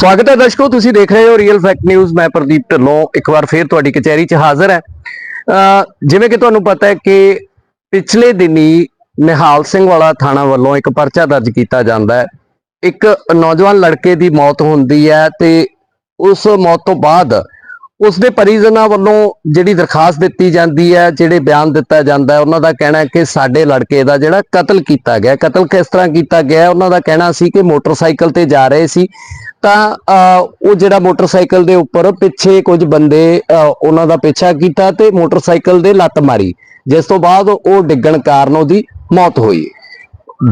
ਸਵਾਗਤ ਹੈ ਦਰਸ਼ਕੋ, ਤੁਸੀਂ ਦੇਖ ਰਹੇ ਹੋ ਰੀਅਲ ਫੈਕਟ ਨਿਊਜ਼ ਮੈਂ ਪ੍ਰਦੀਪ ਢਿੱਲੋਂ, ਇੱਕ ਵਾਰ ਫੇਰ ਤੁਹਾਡੀ ਕਚਹਿਰੀ 'ਚ ਹਾਜ਼ਰ ਹੈ। ਜਿਵੇਂ ਕਿ ਤੁਹਾਨੂੰ ਪਤਾ ਹੈ ਕਿ ਪਿਛਲੇ ਦਿਨੀ ਨਿਹਾਲ ਸਿੰਘ ਵਾਲਾ ਥਾਣਾ ਵੱਲੋਂ ਇੱਕ ਪਰਚਾ ਦਰਜ ਕੀਤਾ ਜਾਂਦਾ ਹੈ। ਇੱਕ ਨੌਜਵਾਨ ਲੜਕੇ ਦੀ ਮੌਤ ਹੁੰਦੀ ਹੈ ਤੇ ਉਸ ਮੌਤ ਤੋਂ ਬਾਅਦ ਉਸ ਦੇ ਪਰਿਜਨਾਂ ਵੱਲੋਂ ਜਿਹੜੀ ਦਰਖਾਸਤ ਦਿੱਤੀ ਜਾਂਦੀ ਹੈ, ਜਿਹੜੇ ਬਿਆਨ ਦਿੱਤਾ ਜਾਂਦਾ ਹੈ, ਉਹਨਾਂ ਦਾ ਕਹਿਣਾ ਹੈ ਕਿ ਸਾਡੇ ਲੜਕੇ ਦਾ ਜਿਹੜਾ ਕਤਲ ਕੀਤਾ ਗਿਆ ਕਤਲ ਕਿਸ ਤਰ੍ਹਾਂ ਕੀਤਾ ਗਿਆ ਉਹਨਾਂ ਦਾ ਕਹਿਣਾ ਸੀ ਕਿ ਮੋਟਰਸਾਈਕਲ ਤੇ ਜਾ ਰਹੇ ਸੀ। ਤਾਂ ਉਹ ਜਿਹੜਾ ਮੋਟਰਸਾਈਕਲ ਦੇ ਉੱਪਰ ਪਿੱਛੇ ਕੁਝ ਬੰਦੇ ਉਹਨਾਂ ਦਾ ਪਿੱਛਾ ਕੀਤਾ ਤੇ ਮੋਟਰਸਾਈਕਲ ਦੇ ਲੱਤ ਮਾਰੀ। ਜਿਸ ਤੋਂ ਬਾਅਦ ਉਹ ਡਿੱਗਣ ਕਾਰਨ ਉਹਦੀ ਮੌਤ ਹੋਈ।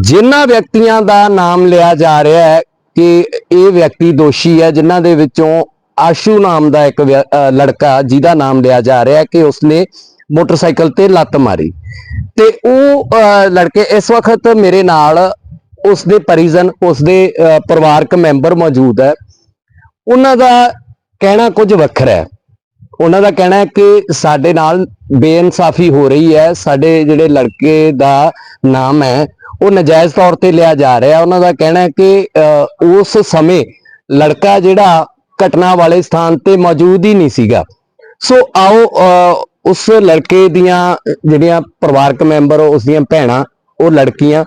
ਜਿਨ੍ਹਾਂ ਵਿਅਕਤੀਆਂ ਦਾ ਨਾਮ ਲਿਆ ਜਾ ਰਿਹਾ ਹੈ ਕਿ ਇਹ ਵਿਅਕਤੀ ਦੋਸ਼ੀ ਹੈ ਜਿਨ੍ਹਾਂ ਦੇ ਵਿੱਚੋਂ ਆਸ਼ੂ ਨਾਮ ਦਾ ਇੱਕ ਵਿਅ- ਲੜਕਾ ਜਿਹਦਾ ਨਾਮ ਲਿਆ ਜਾ ਰਿਹਾ ਹੈ ਕਿ ਉਸਨੇ ਮੋਟਰਸਾਈਕਲ ਤੇ ਲੱਤ ਮਾਰੀ। ਤੇ ਉਹ ਅਹ, ਲੜਕੇ ਇਸ ਵਕਤ ਮੇਰੇ ਨਾਲ ਉਸਦੇ ਪਰਿਜਨ ਉਸਦੇ ਅਹ, ਪਰਿਵਾਰਕ ਮੈਂਬਰ ਮੌਜੂਦ ਹੈ। ਉਹਨਾਂ ਦਾ ਕਹਿਣਾ ਕੁਝ ਵੱਖਰਾ ਹੈ। ਉਹਨਾਂ ਦਾ ਕਹਿਣਾ ਹੈ ਕਿ ਸਾਡੇ ਨਾਲ ਬੇਇਨਸਾਫੀ ਹੋ ਰਹੀ ਹੈ। ਸਾਡੇ ਜਿਹੜੇ ਲੜਕੇ ਦਾ ਨਾਮ ਹੈ ਉਹ ਨਜਾਇਜ਼ ਤੌਰ ਤੇ ਲਿਆ ਜਾ ਰਿਹਾ ਉਹਨਾਂ ਦਾ ਕਹਿਣਾ ਹੈ ਕਿ ਅਹ, ਉਸ ਸਮੇਂ ਲੜਕਾ ਜਿਹੜਾ ਘਟਨਾ ਵਾਲੇ ਸਥਾਨ ਤੇ ਮੌਜੂਦ ਹੀ ਨਹੀਂ ਸੀਗਾ। ਸੋ ਆਓ ਅਹ, ਉਸ ਲੜਕੇ ਦੀਆਂ ਜਿਹੜੀਆਂ ਪਰਿਵਾਰਕ ਮੈਂਬਰ ਉਸ ਦੀਆਂ ਭੈਣਾਂ ਉਹ ਲੜਕੀਆਂ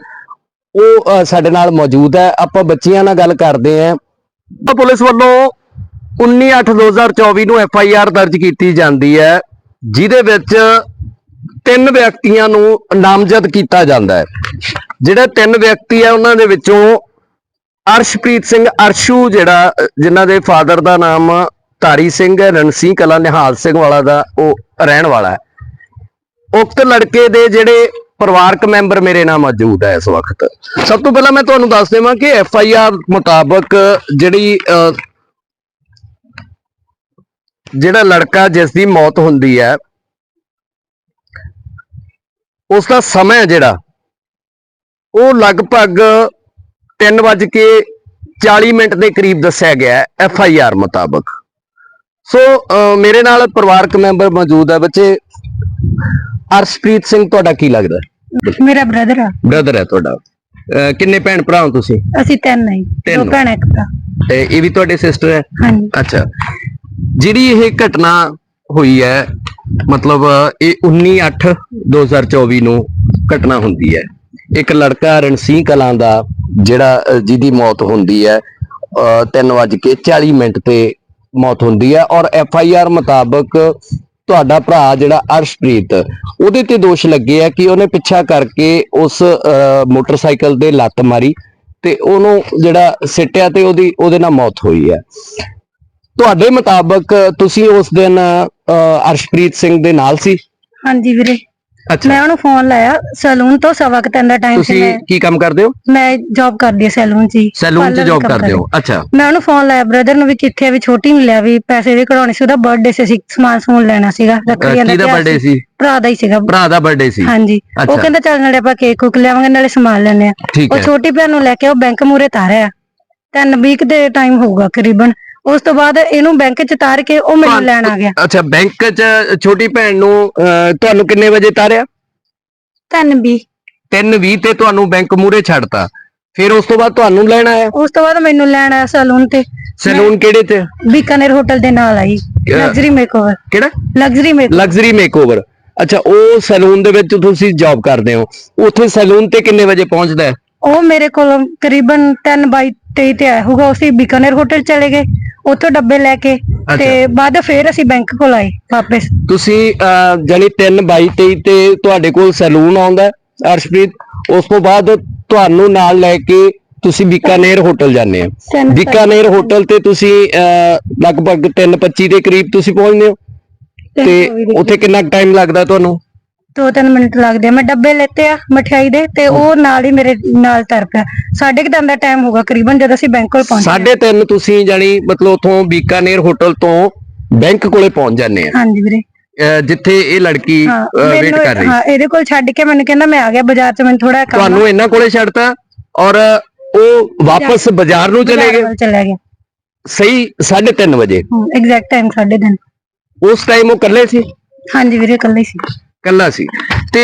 ਉਹ ਸਾਡੇ ਨਾਲ ਮੌਜੂਦ ਹੈ। ਆਪਾਂ ਬੱਚੀਆਂ ਨਾਲ ਗੱਲ ਕਰਦੇ ਆਂ ਤਾਂ ਪੁਲਿਸ ਵੱਲੋਂ 19/8/2024 ਨੂੰ ਐਫ ਆਈ ਆਰ ਦਰਜ ਕੀਤੀ ਜਾਂਦੀ ਹੈ ਜਿਹਦੇ ਵਿੱਚ ਤਿੰਨ ਵਿਅਕਤੀਆਂ ਨੂੰ ਨਾਮਜ਼ਦ ਕੀਤਾ ਜਾਂਦਾ ਹੈ। ਜਿਹੜੇ ਤਿੰਨ ਵਿਅਕਤੀ ਆ ਉਹਨਾਂ ਦੇ ਵਿੱਚੋਂ ਅਰਸ਼ਪ੍ਰੀਤ ਸਿੰਘ ਅਰਸ਼ੂ ਜਿਹੜਾ ਅਹ, ਜਿਨ੍ਹਾਂ ਦੇ ਫਾਦਰ ਦਾ ਨਾਮ ਧਾਰੀ ਸਿੰਘ ਰਣਸੀ ਕਲਾ ਨਿਹਾਲ ਸਿੰਘ ਵਾਲਾ ਦਾ ਉਹ ਰਹਿਣ ਵਾਲਾ ਹੈ। ਉਕਤ ਲੜਕੇ ਦੇ ਜਿਹੜੇ ਪਰਿਵਾਰਕ ਮੈਂਬਰ ਮੇਰੇ ਨਾਲ ਮੌਜੂਦ ਹੈ ਇਸ ਵਕਤ। ਸਭ ਤੋਂ ਪਹਿਲਾਂ ਮੈਂ ਤੁਹਾਨੂੰ ਦੱਸ ਦੇਵਾਂ ਕਿ ਐਫ ਆਈ ਆਰ ਮੁਤਾਬਕ ਜਿਹੜੀ ਅਹ, ਜਿਹੜਾ ਲੜਕਾ ਜਿਸ ਦੀ ਮੌਤ ਹੁੰਦੀ ਹੈ ਉਸ ਦਾ ਸਮਾਂ ਜਿਹੜਾ ਉਹ ਲਗਭਗ 3:40 ਮਿੰਟ ਦੇ ਕਰੀਬ ਦੱਸਿਆ ਗਿਆ ਐਫ ਆਈ ਆਰ ਮੁਤਾਬਕ। ਸੋ ਮੇਰੇ ਨਾਲ ਪਰਿਵਾਰਕ ਮੈਂਬਰ ਮੌਜੂਦ ਹੈ ਬੱਚੇ। ਅਰਸ਼ਪ੍ਰੀਤ ਸਿੰਘ ਤੁਹਾਡਾ ਕੀ ਲੱਗਦਾ ਮੇਰਾ ਬ੍ਰਦਰ ਆ। ਬ੍ਰਦਰ ਹੈ ਤੁਹਾਡਾ। ਅਹ, ਕਿੰਨੇ ਭੈਣ ਭਰਾ ਹੋ ਤੁਸੀਂ? ਅਸੀਂ ਤਿੰਨ ਤਿੰਨ। ਦੋ ਭੈਣਾਂ ਇੱਕ ਭਰਾ। ਤੇ ਇਹ ਵੀ ਤੁਹਾਡੇ ਸਿਸਟਰ ਹੈ ਹਾਂਜੀ। ਅੱਛਾ। ਜਿਹੜੀ ਇਹ ਘਟਨਾ ਹੋਈ ਹੈ ਮਤਲਬ ਇਹ 19/8/2024 ਨੂੰ ਘਟਨਾ ਹੁੰਦੀ ਹੈ। ਇੱਕ ਲੜਕਾ ਰਣਸੀਂਹ ਕਲਾਂ ਦਾ ਜਿਹੜਾ ਅਹ, ਜਿਹਦੀ ਮੌਤ ਹੁੰਦੀ ਹੈ 3:40 ਮਿੰਟ ਤੇ ਮੌਤ ਹੁੰਦੀ ਹੈ ਔਰ ਐਫ ਆਈ ਆਰ ਮੁਤਾਬਕ ਤੁਹਾਡਾ ਭਰਾ ਜਿਹੜਾ ਅਰਸ਼ਪ੍ਰੀਤ ਉਹਦੇ ਤੇ ਦੋਸ਼ ਲੱਗੇ ਆ ਕਿ ਉਹਨੇ ਪਿੱਛਾ ਕਰਕੇ ਉਸ ਅਹ, ਮੋਟਰਸਾਈਕਲ ਦੇ ਲੱਤ ਮਾਰੀ ਤੇ ਉਹਨੂੰ ਜਿਹੜਾ ਸਿੱਟਿਆ ਤੇ ਉਹਦੀ ਉਹਦੇ ਨਾਲ ਮੌਤ ਹੋਈ ਹੈ ਤੁਹਾਡੇ ਮੁਤਾਬਕ ਤੁਸੀਂ ਉਸ ਦਿਨ ਅਹ, ਅਰਸ਼ਪ੍ਰੀਤ ਸਿੰਘ ਦੇ ਨਾਲ ਸੀ? ਹਾਂਜੀ ਵੀਰੇ। ਅੱਛਾ। ਮੈਂ ਉਹਨੂੰ ਫੋਨ ਲਾਇਆ ਸੈਲੂਨ ਤੋਂ ਸਵਾ ਕੁ ਤਿੰਨ ਦਾ ਟਾਈਮ ਸੀ ਤੁਸੀਂ ਮੈਂ। ਕੀ ਕੰਮ ਕਰਦੇ ਹੋ? ਮੈਂ ਜੌਬ ਕਰਦੀ ਆ ਸੈਲੂਨ 'ਚ ਹੀ। ਸੈਲੂਨ 'ਚ parlor ਜੌਬ ਦਾ ਕੰਮ ਕਰਦੇ ਹੋ। ਅੱਛਾ। ਮੈਂ ਉਹਨੂੰ ਫੋਨ ਲਾਇਆ ਬ੍ਰਦਰ ਨੂੰ ਵੀ ਕਿੱਥੇ ਆ ਵੀ ਛੋਟੀ ਨੂੰ ਲਿਆ ਵੀ ਪੈਸੇ ਵੀ ਕਢਾਉਣੇ ਸੀ ਉਹਦਾ ਬਰਥਡੇ ਸੀ ਅਸੀਂ ਸਮਾਨ ਸਮੂਨ ਲੈਣਾ ਸੀਗਾ ਅਹ, ਰੱਖੜੀਆਂ ਦਾ ਕਿਹਦਾ ਤਿਉਹਾਰ ਬਰਥਡੇ ਸੀ? ਭਰਾ ਦਾ ਹੀ ਸੀਗਾ। ਭਰਾ ਦਾ ਬਰਥਡੇ ਸੀ। ਹਾਂਜੀ। ਅੱਛਾ। ਉਹ ਕਹਿੰਦਾ ਚੱਲ ਨਾਲੇ ਆਪਾਂ ਕੇਕ ਕੁਕ ਲਿਆਵਾਂਗੇ ਨਾਲੇ ਸਮਾਨ ਲੈਣੇ ਆ ਠੀਕ ਉਹ ਹੈ। ਛੋਟੀ ਭੈਣ ਨੂੰ ਲੈ ਕੇ ਉਹ ਬੈਂਕ ਮੂਰੇ ਤਾਰਿਆ। ਤਿੰਨ ਵੀਕ ਦੇ ਟਾਈਮ ਹੋਊਗਾ ਕਰੀਬਨ। ਉਸ ਤੋਂ ਬਾਅਦ ਇਹਨੂੰ ਬੈਂਕ 'ਚ ਤਾਰ ਕੇ ਉਹ ਮੈਨੂੰ ਲੈਣ ਆ ਗਿਆ। ਅੱਛਾ ਬੈਂਕ 'ਚ ਛੋਟੀ ਭੈਣ ਨੂੰ ਅਹ, ਤੁਹਾਨੂੰ ਕਿੰਨੇ ਵਜੇ ਤਾਰਿਆ? ਤਿੰਨ ਵੀ 3:20 ਤੇ ਤੁਹਾਨੂੰ ਬੈਂਕ ਮੂਰੇ ਛੱਡਤਾ। ਫਿਰ ਉਸ ਤੋਂ ਬਾਅਦ ਤੁਹਾਨੂੰ ਲੈਣ ਆਇਆ? ਉਸ ਤੋਂ ਬਾਅਦ ਮੈਨੂੰ ਲੈਣ ਆਇਆ ਸੈਲੂਨ ਤੇ। ਸੈਲੂਨ ਕਿਹੜੇ ਤੇ? ਬੀਕਾਨੇਰ ਹੋਟਲ ਦੇ ਨਾਲ ਆਈ? ਲਗਜ਼ਰੀ ਮੇਕਓਵਰ ਕਿਹੜਾ? ਲਗਜ਼ਰੀ ਮੇਕ ਲਗਜ਼ਰੀ ਮੇਕਓਵਰ ਅੱਛਾ ਉਹ ਸੈਲੂਨ ਦੇ ਵਿੱਚ ਤੁਸੀਂ ਜੌਬ ਕਰਦੇ ਹੋ। ਉੱਥੇ ਸੈਲੂਨ ਤੇ ਕਿੰਨੇ ਵਜੇ ਪਹੁੰਚਦਾ ਹੈ? ਉਹ ਮੇਰੇ ਕੋਲ ਕਰੀਬਨ 10 ਬਾਈ 23 ਤੇ ਆਇਆ ਹੋਊਗਾ ਉਸੇ ਬੀਕਾਨੇਰ ਹੋਟਲ ਚਲੇ ਗਏ ਉੱਥੋਂ ਡੱਬੇ ਲੈ ਕੇ ਤੇ ਬਾਅਦ ਫੇਰ ਅਸੀਂ ਬੈਂਕ ਕੋਲ ਆਏ ਵਾਪਸ। ਤੁਸੀਂ ਜਾਣੀ 3 22 23 ਤੇ ਤੁਹਾਡੇ ਕੋਲ ਸੈਲੂਨ ਆਉਂਦਾ ਹੈ, ਅਰਸ਼ਪ੍ਰੀਤ ਉਸ ਤੋਂ ਬਾਅਦ ਤੁਹਾਨੂੰ ਨਾਲ ਲੈ ਕੇ ਤੁਸੀਂ ਬੀਕਾਨੇਰ ਹੋਟਲ ਜਾਂਦੇ ਹੋ। ਤਿੰਨ ਬੀਕਾਨੇਰ ਹੋਟਲ ਤੇ ਤੁਸੀਂ ਅਹ, ਲਗਭਗ 3:25 ਦੇ ਕਰੀਬ ਤੁਸੀਂ ਪਹੁੰਚਦੇ ਹੋ। ਤੇ ਉੱਥੇ ਕਿੰਨਾ ਟਾਈਮ ਲੱਗਦਾ ਤੁਹਾਨੂੰ? ਦੋ ਤਿੰਨ ਮਿੰਟ ਲੱਗਦੇ ਆ। ਮੈਂ ਡੱਬੇ ਲੈਤੇ ਆ ਮਠਿਆਈ ਦੇ ਤੇ ਉਹ ਨਾਲ ਹੀ ਮੇਰੇ ਨਾਲ ਤਰ ਪਿਆ। ਸਾਢੇ ਕੁ ਦਿਨ ਦਾ ਟਾਈਮ ਹੋਗਾ ਕਰੀਬਨ ਜਦ ਅਸੀਂ ਬੈਂਕ ਕੋਲ ਪਹੁੰਚੇ ਸਾਢੇ ਤਿੰਨ ਤੁਸੀਂ ਜਾਣੀ ਮਤਲਬ ਉਥੋਂ ਬੀਕਾਨੇਰ ਹੋਟਲ ਤੋਂ ਬੈਂਕ ਕੋਲੇ ਪਹੁੰਚ ਜਾਂਦੇ ਆ। ਹਾਂਜੀ ਵੀਰੇ। ਅਹ, ਜਿੱਥੇ ਇਹ ਲੜਕੀ ਹਾਂ ਵੇਟ ਕਰ ਰਹੀ। ਹਾਂ ਇਹਦੇ ਕੋਲ ਛੱਡ ਕੇ ਮੈਨੂੰ ਕਹਿੰਦਾ ਮੈਂ ਆ ਗਿਆ ਬਾਜ਼ਾਰ 'ਚ ਮੈਨੂੰ ਥੋੜਾ ਕੰਮ ਤੁਹਾਨੂੰ ਇਹਨਾਂ ਕੋਲੇ ਛੱਡਤਾ ਔਰ ਉਹ ਵਾਪਸ ਬਾਜ਼ਾਰ ਨੂੰ ਚਲੇ ਬਾਜ਼ਾਰ ਗਏ? ਵੱਲ ਚਲਾ ਗਿਆ ਸਹੀ 3:30 ਵਜੇ? ਐਗਜ਼ੈਕਟ ਟਾਈਮ ਸਾਢੇ ਦਿਨ ਉਸ ਟਾਈਮ ਉਹ ਇਕੱਲੇ ਸੀ? ਹਾਂਜੀ ਵੀਰੇ ਇਕੱਲੇ ਸੀ। ਇਕੱਲਾ ਸੀ। ਤੇ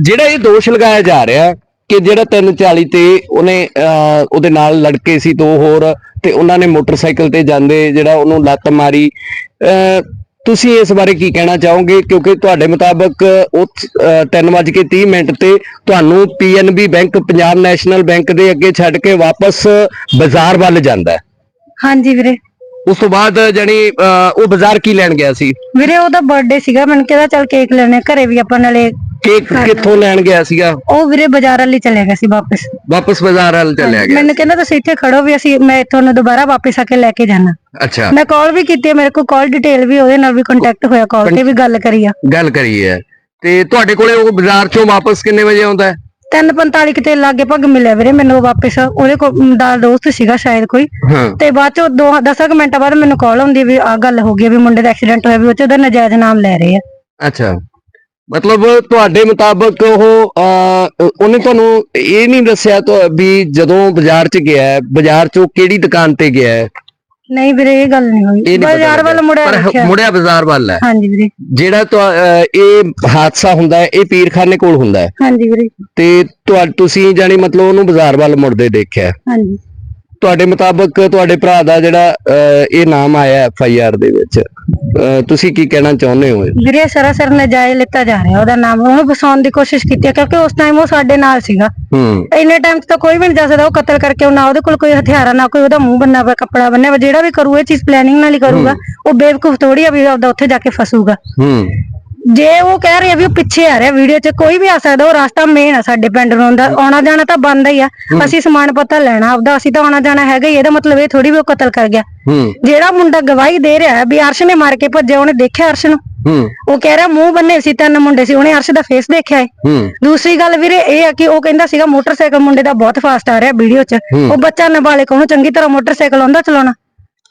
ਜਿਹੜਾ ਇਹ ਦੋਸ਼ ਲਗਾਇਆ ਜਾ ਰਿਹਾ ਕਿ ਜਿਹੜਾ 340 ਤੇ ਉਹਨੇ ਉਹਦੇ ਨਾਲ ਲੜਕੇ ਸੀ ਦੋ ਹੋਰ ਤੇ ਉਹਨਾਂ ਨੇ ਮੋਟਰਸਾਈਕਲ ਤੇ ਜਾਂਦੇ ਜਿਹੜਾ ਉਹਨੂੰ ਲੱਤ ਮਾਰੀ। ਤੁਸੀਂ ਇਸ ਬਾਰੇ ਕੀ ਕਹਿਣਾ ਚਾਹੋਗੇ? ਕਿਉਂਕਿ ਤੁਹਾਡੇ ਮੁਤਾਬਕ ਉਹ 3:30 ਮਿੰਟ ਤੇ ਤੁਹਾਨੂੰ PNB bank, Punjab National Bank ਦੇ ਅੱਗੇ ਛੱਡ ਕੇ ਵਾਪਸ ਬਾਜ਼ਾਰ ਵੱਲ ਜਾਂਦਾ ਹੈ। ਹਾਂਜੀ ਵੀਰੇ। ਉਸ ਤੋਂ ਬਾਅਦ ਜਾਨੀ ਉਹ ਬਾਜ਼ਾਰ ਕੀ ਲੈਣ ਗਿਆ ਸੀ? ਵੀਰੇ ਉਹਦਾ ਬਰਥਡੇ ਸੀਗਾ ਮੈਨੂੰ ਕਿਹਾ ਚੱਲ ਕੇਕ ਲੈਣੇ ਘਰੇ ਵੀ ਆਪਾਂ ਨਾਲੇ ਕੇਕ ਕਿੱਥੋਂ ਲੈਣ ਗਿਆ ਸੀਗਾ? ਉਹ ਵੀਰੇ ਬਾਜ਼ਾਰ ਵਾਲੀ ਚਲੇ ਗਿਆ ਸੀ ਵਾਪਸ। ਵਾਪਸ ਬਾਜ਼ਾਰ ਵੱਲ ਚੱਲਿਆ ਗਿਆ ਮੈਨੂੰ ਕਹਿੰਦਾ ਤੁਸੀਂ ਇੱਥੇ ਖੜੋ ਵੀ ਅਸੀਂ ਮੈਂ ਤੁਹਾਨੂੰ ਦੁਬਾਰਾ ਵਾਪਸ ਆ ਕੇ ਲੈ ਕੇ ਜਾਣਾ। ਅੱਛਾ। ਮੈਂ ਕਾਲ ਵੀ ਕੀਤੀ ਮੇਰੇ ਕੋਲ ਕਾਲ ਡਿਟੇਲ ਵੀ ਉਹਦੇ ਨਾਲ ਵੀ ਕੰਟੈਕਟ ਹੋਇਆ ਕਾਲ ਤੇ ਵੀ ਗੱਲ ਕਰੀ ਆ। ਗੱਲ ਕਰੀ ਹੈ। ਤੇ ਤੁਹਾਡੇ ਕੋਲੇ ਉਹ ਬਾਜ਼ਾਰ ਚੋਂ ਵਾਪਸ ਕਿੰਨੇ ਵਜੇ ਆਉਂਦਾ ਹੈ? 3:45 ਕਿਤੇ ਲਾਗੇ ਭੱਗ ਮਿਲਿਆ ਵੀਰੇ ਮੈਨੂੰ ਉਹ ਵਾਪਸ। ਉਹਦੇ ਕੋਲ ਦਾ ਦੋਸਤ ਸੀਗਾ ਸ਼ਾਇਦ ਕੋਈ। ਹਾਂ। ਤੇ ਬਾਅਦ ਚ 2 10 ਮਿੰਟਾਂ ਬਾਅਦ ਮੈਨੂੰ ਕਾਲ ਆਉਂਦੀ ਵੀ ਆ ਗੱਲ ਹੋ ਗਈ ਵੀ ਮੁੰਡੇ ਦਾ ਐਕਸੀਡੈਂਟ ਹੋਇਆ ਵੀ ਉਹ ਚ ਉਹਦਾ ਨਜਾਇਜ਼ ਨਾਮ ਲੈ ਰਹੇ ਆ। ਅੱਛਾ। ਮਤਲਬ ਤੁਹਾਡੇ ਮੁਤਾਬਕ ਉਹ ਅਹ, ਉਹਨੇ ਤੁਹਾਨੂੰ ਇਹ ਨਹੀਂ ਦੱਸਿਆ ਤਾਂ ਵੀ ਜਦੋਂ ਬਾਜ਼ਾਰ 'ਚ ਗਿਆ ਹੈ, ਬਾਜ਼ਾਰ 'ਚੋਂ ਕਿਹੜੀ ਦੁਕਾਨ ਤੇ ਗਿਆ ਹੈ? ਨਹੀਂ ਵੀਰੇ ਇਹ ਗੱਲ ਨਹੀਂ ਹੋਈ। ਇਹ ਨਹੀਂ ਪਤਾ ਬਾਜ਼ਾਰ ਵੱਲ ਲੱਗਿਆ। ਮੁੜਿਆ ਪਰ ਮੁੜਿਆ ਬਾਜ਼ਾਰ ਵੱਲ ਹੈ। ਹਾਂਜੀ ਵੀਰੇ। ਜਿਹੜਾ ਤੁਹਾ- ਅਹ, ਇਹ ਹਾਦਸਾ ਹੁੰਦਾ ਹੈ ਇਹ ਪੀਰਖਾਨੇ ਕੋਲ ਹੁੰਦਾ ਹੈ। ਹਾਂਜੀ ਵੀਰੇ। ਤੇ ਤੁਹਾ- ਤੁਸੀਂ ਜਾਨੀ ਮਤਲਬ ਉਹਨੂੰ ਬਾਜ਼ਾਰ ਵੱਲ ਮੁੜਦੇ ਦੇਖਿਆ। ਹੈ। ਹਾਂਜੀ। ਤੁਹਾਡੇ ਮੁਤਾਬਕ ਤੁਹਾਡੇ ਭਰਾ ਦਾ ਜਿਹੜਾ ਅਹ, ਇਹ ਨਾਮ ਆਇਆ ਐਫ ਆਈ ਆਰ ਦੇ ਵਿੱਚ ਅਹ, ਤੁਸੀਂ ਕੀ ਕਹਿਣਾ ਚਾਹੁੰਦੇ ਹੋ ਵੀਰੇ ਸਰਾਸਰ ਨਜਾਇਜ਼ ਲਿੱਤਾ ਜਾ ਰਿਹਾ ਉਹਦਾ ਨਾਮ। ਉਹਨੂੰ ਫਸਾਉਣ ਦੀ ਕੋਸ਼ਿਸ਼ ਕੀਤੀ ਹੈ ਕਿਉਂਕਿ ਉਸ ਟਾਈਮ ਉਹ ਸਾਡੇ ਨਾਲ ਸੀਗਾ। ਹੂੰ। ਇੰਨੇ ਟਾਈਮ ਤਾਂ ਕੋਈ ਵੀ ਨਹੀਂ ਦੱਸ ਸਕਦਾ ਉਹ ਕਤਲ ਕਰਕੇ ਉਹ ਨਾ ਉਹਦੇ ਕੋਲ ਕੋਈ ਹਥਿਆਰ ਨਾ ਕੋਈ ਉਹਦਾ ਮੂੰਹ ਬੰਨਾ ਹੋਇਆ ਕੱਪੜਾ ਬੰਨਿਆ ਹੋਇਆ ਜਿਹੜਾ ਵੀ ਕਰੂ ਇਹ ਚੀਜ਼ ਪਲੈਨਿੰਗ ਨਾਲ ਹੀ ਕਰੂਗਾ। ਉਹ ਬੇਵਕੂਫ ਥੋੜੀ ਆ ਵੀ ਆਪਦਾ ਉੱਥੇ ਜਾ ਕੇ ਫਸੂਗਾ। ਹੂੰ। ਜੇ ਉਹ ਕਹਿ ਰਿਹਾ ਵੀ ਉਹ ਪਿੱਛੇ ਆ ਰਿਹਾ ਵੀਡੀਓ 'ਚ ਕੋਈ ਵੀ ਆ ਸਕਦਾ ਉਹ ਰਸਤਾ ਮੇਨ ਆ ਸਾਡੇ ਪਿੰਡ ਨੂੰ। ਦਾ ਆਉਣਾ ਜਾਣਾ ਤਾਂ ਬੰਦ ਹੀ ਆ। ਅਸੀਂ ਸਮਾਨ ਪਤਾ ਲੈਣਾ ਆਪਦਾ ਅਸੀਂ ਤਾਂ ਆਉਣਾ ਜਾਣਾ ਹੈਗਾ ਹੀ ਇਹਦਾ ਮਤਲਬ ਇਹ ਥੋੜੀ ਵੀ ਉਹ ਕਤਲ ਕਰ ਗਿਆ। ਹੂੰ। ਜਿਹੜਾ ਮੁੰਡਾ ਗਵਾਹੀ ਦੇ ਰਿਹਾ ਹੈ ਵੀ ਅਰਸ਼ ਨੇ ਮਾਰ ਕੇ ਭੱਜਿਆ ਉਹਨੇ ਦੇਖਿਆ ਅਰਸ਼ ਨੂੰ? ਹੂੰ। ਉਹ ਕਹਿ ਰਿਹਾ ਮੂੰਹ ਬੰਨੇ ਸੀ ਤਿੰਨ ਮੁੰਡੇ ਸੀ ਉਹਨੇ ਅਰਸ਼ ਦਾ ਫੇਸ ਦੇਖਿਆ ਹੈ। ਹੂੰ। ਦੂਸਰੀ ਗੱਲ ਵੀਰੇ ਇਹ ਆ ਕਿ ਉਹ ਕਹਿੰਦਾ ਸੀਗਾ ਮੋਟਰਸਾਈਕਲ ਮੁੰਡੇ ਦਾ ਬਹੁਤ ਫਾਸਟ ਆ ਰਿਹਾ ਵੀਡੀਓ 'ਚ। ਉਹ ਬੱਚਾ ਨਾਬਾਲਿਗ ਉਹਨੂੰ ਚੰਗੀ ਤਰ੍ਹਾਂ ਮੋਟਰਸਾਈਕਲ ਆਉਂਦਾ ਚਲਾਉਣਾ।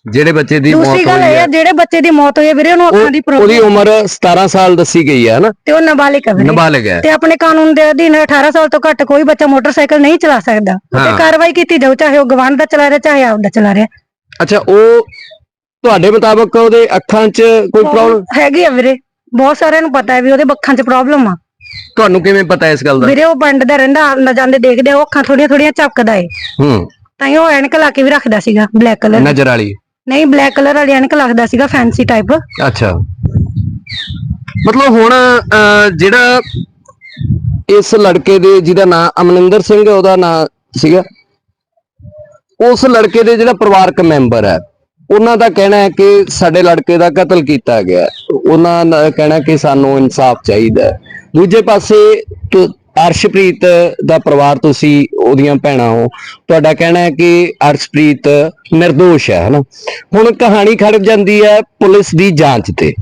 ਜਿਹੜੇ ਬੱਚੇ ਦੀ ਮੌਤ ਦੂਸਰੀ ਗੱਲ ਹੋਈ ਇਹ ਹੈ ਆ। ਜਿਹੜੇ ਬੱਚੇ ਦੀ ਮੌਤ ਹੋਈ ਹੈ ਵੀਰੇ ਉਹਨੂੰ ਅੱਖਾਂ ਦੀ ਪ੍ਰੋਬਲਮ ਉਹਦੀ ਉਮਰ 17 ਸਾਲ ਦੱਸੀ ਗਈ ਹੈ ਹਨਾ? ਤੇ ਉਹ ਨਾਬਾਲਿਗ ਹੈ ਵੀਰੇ। ਨਾਬਾਲਗ ਹੈ। ਤੇ ਆਪਣੇ ਕਾਨੂੰਨ ਦੇ ਅਧੀਨ 18 ਸਾਲ ਤੋਂ ਘੱਟ ਕੋਈ ਬੱਚਾ ਮੋਟਰਸਾਈਕਲ ਨਹੀਂ ਚਲਾ ਸਕਦਾ। ਹਾਂ। ਤੇ ਕਾਰਵਾਈ ਕੀਤੀ ਜਾਊ ਚਾਹੇ ਉਹ ਗਵਾਂਢ ਦਾ ਚਲਾ ਰਿਹਾ ਚਾਹੇ ਆਪਦਾ ਚਲਾ ਰਿਹਾ। ਅੱਛਾ ਉਹ ਤੁਹਾਡੇ ਮੁਤਾਬਕ ਉਹਦੇ ਅੱਖਾਂ 'ਚ ਕੋਈ ਪ੍ਰੋਬਲਮ ਹੈਗੀ ਆ ਵੀਰੇ। ਬਹੁਤ ਸਾਰਿਆਂ ਨੂੰ ਪਤਾ ਹੈ ਵੀ ਉਹਦੇ ਅੱਖਾਂ 'ਚ ਪ੍ਰੋਬਲਮ ਆ। ਤੁਹਾਨੂੰ ਕਿਵੇਂ ਪਤਾ ਇਸ ਗੱਲ ਦਾ? ਵੀਰੇ ਉਹ ਪਿੰਡ ਦਾ ਰਹਿੰਦਾ ਆਉਂਦਾ ਜਾਂਦੇ ਦੇਖਦੇ ਆ, ਉਹ ਅੱਖਾਂ ਥੋੜੀਆਂ ਥੋੜੀਆਂ ਝਪਕਦਾ ਏ। ਹੂੰ। ਤਾਂ ਹੀ ਉਹ ਐਨਕ ਲਾ ਕੇ ਵੀ ਰੱਖਦਾ ਸੀਗਾ ਬਲੈਕ ਕਲਰ ਨਜ਼ਰ ਵਾਲੀ। ਨਹੀਂ ਬਲੈਕ ਕਲਰ ਵਾਲੀ ਐਨਕ ਲੱਗਦਾ ਸੀਗਾ ਫੈਂਸੀ ਟਾਈਪ ਅੱਛਾ ਮਤਲਬ ਹੁਣ ਅਹ, ਜਿਹੜਾ ਇਸ ਲੜਕੇ ਦੇ ਜਿਹਦਾ ਨਾਮ ਅਮਨਿੰਦਰ ਸਿੰਘ ਉਹਦਾ ਨਾਮ ਸੀਗਾ ਉਸ ਲੜਕੇ ਦੇ ਜਿਹੜਾ ਪਰਿਵਾਰਕ ਮੈਂਬਰ ਹੈ ਉਹਨਾਂ ਦਾ ਕਹਿਣਾ ਹੈ ਕਿ ਸਾਡੇ ਲੜਕੇ ਦਾ ਕਤਲ ਕੀਤਾ ਗਿਆ ਹੈ। ਉਹਨਾਂ ਦਾ ਕਹਿਣਾ ਕਿ ਸਾਨੂੰ ਇਨਸਾਫ ਚਾਹੀਦਾ ਹੈ। ਦੂਜੇ ਪਾਸੇ ਤੁ- ਅਰਸ਼ਪ੍ਰੀਤ ਦਾ ਪਰਿਵਾਰ ਤੁਸੀਂ ਉਹਦੀਆਂ ਭੈਣਾਂ ਹੋ। ਤੁਹਾਡਾ ਕਹਿਣਾ ਹੈ ਕਿ ਅਰਸ਼ਪ੍ਰੀਤ નિર્ਦੋਸ਼ ਹੈ, ਹਨਾ? ਹੁਣ ਕਹਾਣੀ ਖੜ ਜਾਂਦੀ ਹੈ ਪੁਲਿਸ ਦੀ ਜਾਂਚ ਤੇ।